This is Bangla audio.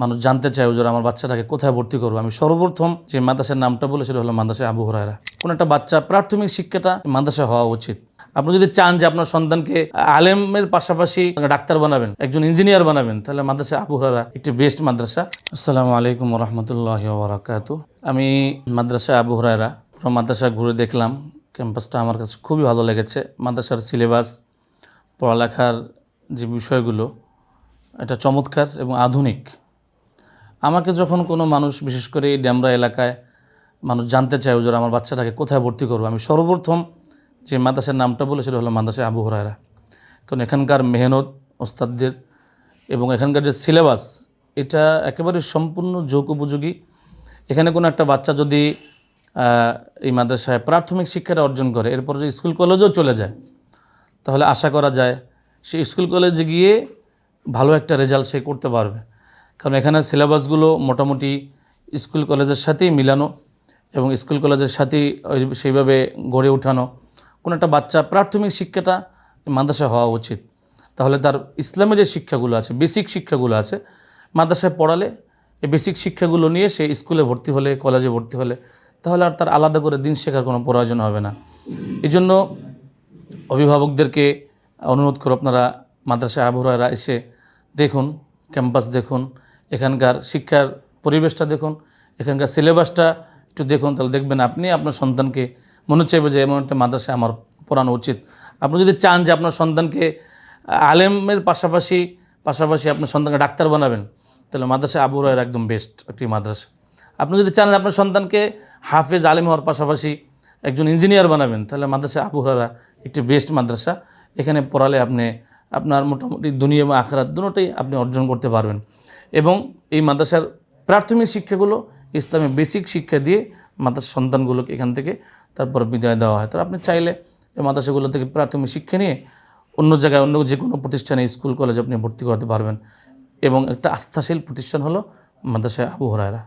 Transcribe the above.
মানুষ জানতে চায়, হুজুর, আমার বাচ্চাটাকে কোথায় ভর্তি করব? আমি সর্বপ্রথম যে মাদ্রাসার নামটা বলে সেটা হলো মাদ্রাসা আবু হরায়রা। কোনো একটা বাচ্চা প্রাথমিক শিক্ষাটা মাদ্রাসা হওয়া উচিত। আপনি যদি চান যে আপনার সন্তানকে আলেমের পাশাপাশি ডাক্তার বানাবেন, একজন ইঞ্জিনিয়ার বানাবেন, তাহলে মাদ্রাসা আবু হরারা একটি বেস্ট মাদ্রাসা। আসসালামু আলাইকুম রহমতুল্লাহ বারাকাতু আমি মাদ্রাসা আবু পুরো মাদ্রাসা ঘুরে দেখলাম। ক্যাম্পাসটা আমার কাছে খুবই ভালো লেগেছে। মাদ্রাসার সিলেবাস, পড়ালেখার যে বিষয়গুলো, এটা চমৎকার এবং আধুনিক। আমাকে যখন কোনো মানুষ, বিশেষ করে এই ড্যামরা এলাকায় মানুষ জানতে চায়, হুজুর, আমার বাচ্চাটাকে কোথায় ভর্তি করব? আমি সর্বপ্রথম যে মাদ্রাসার নামটা বলে, সেটা হলো মাদ্রাসা আবু হরায়রা। কারণ এখানকার মেহনত ওস্তাদদের এবং এখানকার যে সিলেবাস, এটা একেবারে সম্পূর্ণ যোগ উপযোগী। এখানে কোনো একটা বাচ্চা যদি এই মাদ্রাসায় প্রাথমিক শিক্ষাটা অর্জন করে, এরপর যদি স্কুল কলেজেও চলে যায়, তাহলে আশা করা যায় সে স্কুল কলেজে গিয়ে ভালো একটা রেজাল্ট সে করতে পারবে। কারণ এখানে সিলেবাসগুলো মোটামুটি স্কুল কলেজের সাথেই মিলানো এবং স্কুল কলেজের সাথেই সেইভাবে গড়ে ওঠানো। কোনো একটা বাচ্চা প্রাথমিক শিক্ষাটা মাদ্রাসা হওয়া উচিত। তাহলে তার ইসলামে যে শিক্ষাগুলো আছে, বেসিক শিক্ষাগুলো আছে, মাদ্রাসায় পড়ালে এই বেসিক শিক্ষাগুলো নিয়ে সে স্কুলে ভর্তি হলে, কলেজে ভর্তি হলে, তাহলে আর তার আলাদা করে দিন শেখার কোনো প্রয়োজন হবে না। এই জন্য অভিভাবকদেরকে অনুরোধ করো আপনারা মাদ্রাসা আবহাওয়ারা এসে দেখুন, ক্যাম্পাস দেখুন এখানকার শিক্ষার পরিবেশটা দেখুন, এখানকার সিলেবাসটা একটু দেখুন, তাহলে দেখবেন আপনি আপনার সন্তানকে মনে চাইবে যে এমন একটা মাদ্রাসায় আমার পড়ানো উচিত। আপনি যদি চান যে আপনার সন্তানকে আলেমের পাশাপাশি পাশাপাশি আপনার সন্তানকে ডাক্তার বানাবেন, তাহলে মাদ্রাসা আবু রায়ের একদম বেস্ট একটি মাদ্রাসা। আপনি যদি চান আপনার সন্তানকে হাফেজ আলেম হওয়ার পাশাপাশি একজন ইঞ্জিনিয়ার বানাবেন, তাহলে মাদ্রাসা আবু হরারা একটি বেস্ট মাদ্রাসা। এখানে পড়ালে আপনি আপনার মোটামুটি দুনিয়া এবং আখরাত দুটোটাই আপনি অর্জন করতে পারবেন। এবং এই মাদ্রাসার প্রাথমিক শিক্ষাগুলো ইসলামের বেসিক শিক্ষা দিয়ে মাদ্রাসা সন্তানগুলোকে এখান থেকে তারপর বিদায় দেওয়া হয়। তো আপনি চাইলে এই মাদ্রাসাগুলো থেকে প্রাথমিক শিক্ষা নিয়ে অন্য জায়গায়, অন্য যে কোনো প্রতিষ্ঠানে, স্কুল, কলেজে আপনি ভর্তি করাতে পারবেন। এবং একটা আস্থাশীল প্রতিষ্ঠান হলো মাদ্রাসা আবু হরায়রা।